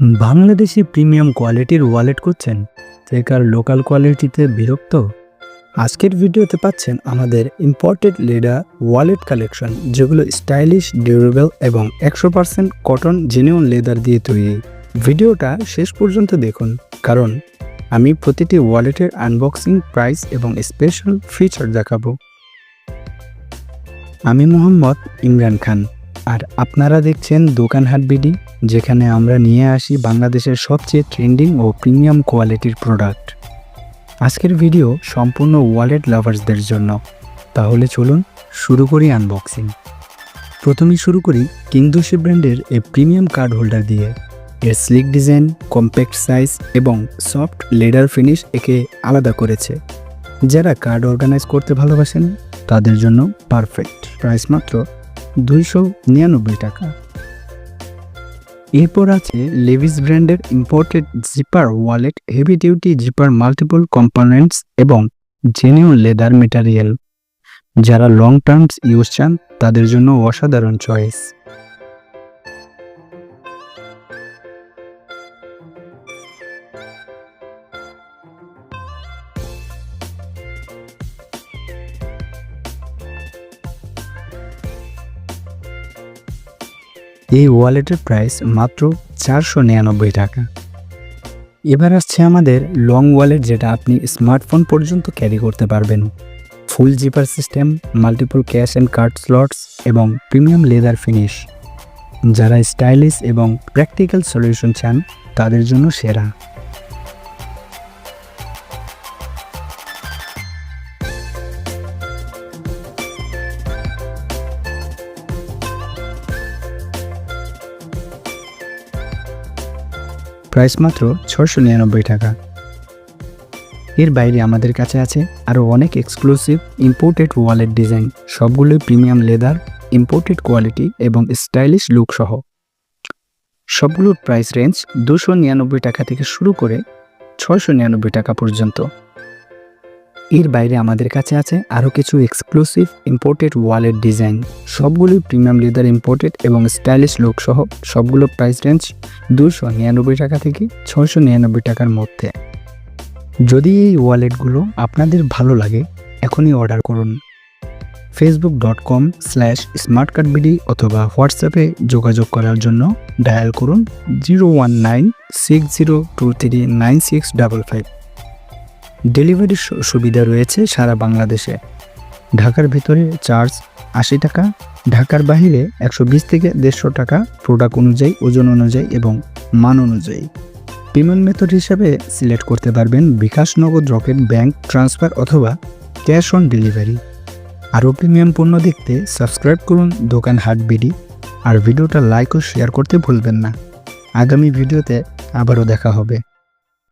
Bangladeshi premium কোয়ালিটির wallet করছেন বেকার লোকাল কোয়ালিটিতে বিরক্ত? আজকের ভিডিওতে পাচ্ছেন আমাদের ইম্পোর্টেড লেডার ওয়ালেট কালেকশন যেগুলো স্টাইলিশ ডিউরেবল এবং একশো পার্সেন্ট কটন জেনুইন লেদার দিয়ে তৈরি। ভিডিওটা শেষ পর্যন্ত দেখুন, কারণ আমি প্রতিটি ওয়ালেটের আনবক্সিং প্রাইস এবং স্পেশাল ফিচার দেখাবো। আমি মোহাম্মদ ইমরান খান। আর আপনারা দেখছেন দোকান হাট বিডি, যেখানে আমরা নিয়ে আসি বাংলাদেশের সবচেয়ে ট্রেন্ডিং ও প্রিমিয়াম কোয়ালিটির প্রোডাক্ট। আজকের ভিডিও সম্পূর্ণ ওয়ালেট লাভার্সদের জন্য। তাহলে চলুন শুরু করি আনবক্সিং প্রথমেই শুরু করি কিংদোশি ব্র্যান্ডের এই প্রিমিয়াম কার্ড হোল্ডার দিয়ে। এর স্লিক ডিজাইন কম্প্যাক্ট সাইজ এবং সফট লেডার ফিনিশ একে আলাদা করেছে। যারা কার্ড অর্গানাইজ করতে ভালোবাসেন, তাদের জন্য পারফেক্ট প্রাইস মাত্র দুইশো নিরানব্বই টাকা। এরপর আছে লেভিস ব্র্যান্ডের imported zipper wallet heavy duty zipper multiple components এবং জেনিউ লেদার মেটারিয়াল যারা লং টার্মস ইউজ চান, তাদের জন্য অসাধারণ চয়েস এই ওয়ালেটের প্রাইস মাত্র চারশো নিরানব্বই টাকা। এবার আসছে আমাদের লং ওয়ালেট যেটা আপনি স্মার্টফোন পর্যন্ত ক্যারি করতে পারবেন। Full zipper system multiple cash and card slots এবং প্রিমিয়াম লেদার ফিনিশ যারা স্টাইলিশ এবং প্র্যাকটিক্যাল সলিউশন চান, তাদের জন্য সেরা। প্রাইস মাত্র ছশো নিরানব্বই টাকা। এর বাইরে আমাদের কাছে আছে আরও অনেক এক্সক্লুসিভ ইম্পোর্টেড ওয়ালেট ডিজাইন সবগুলোই প্রিমিয়াম লেদার ইম্পোর্টেড কোয়ালিটি এবং স্টাইলিশ লুক সহ। সবগুলোর প্রাইস রেঞ্জ দুশো নিরানব্বই টাকা থেকে শুরু করে ছশো নিরানব্বই টাকা পর্যন্ত। এর বাইরে আমাদের কাছে আছে আরও কিছু এক্সক্লুসিভ ইম্পোর্টেড ওয়ালেট ডিজাইন সবগুলোই প্রিমিয়াম লেদার ইম্পোর্টেড এবং স্টাইলিশ লুক সহ সবগুলো প্রাইস রেঞ্জ দুশো নিরানব্বই টাকা থেকে ছয়শো নিরানব্বই টাকার মধ্যে। যদি এই ওয়ালেটগুলো আপনাদের ভালো লাগে, এখনই অর্ডার করুন। Facebook dot com slash smart card BD অথবা হোয়াটসঅ্যাপে যোগাযোগ করার জন্য ডায়াল করুন zero one nine six zero two three nine six double five ডেলিভারির সুবিধা রয়েছে সারা বাংলাদেশে। ঢাকার ভিতরে চার্জ আশি টাকা, ঢাকার বাইরে একশো বিশ থেকে দেড়শো টাকা প্রোডাক্ট অনুযায়ী, ওজন অনুযায়ী এবং মান অনুযায়ী। পেমেন্ট মেথড হিসাবে সিলেক্ট করতে পারবেন bKash Nagad Rocket bank transfer অথবা ক্যাশ অন ডেলিভারি আরও প্রিমিয়াম পণ্য দেখতে সাবস্ক্রাইব করুন দোকান হাট বিডি। আর ভিডিওটা লাইক ও শেয়ার করতে ভুলবেন না। আগামী ভিডিওতে আবারও দেখা হবে।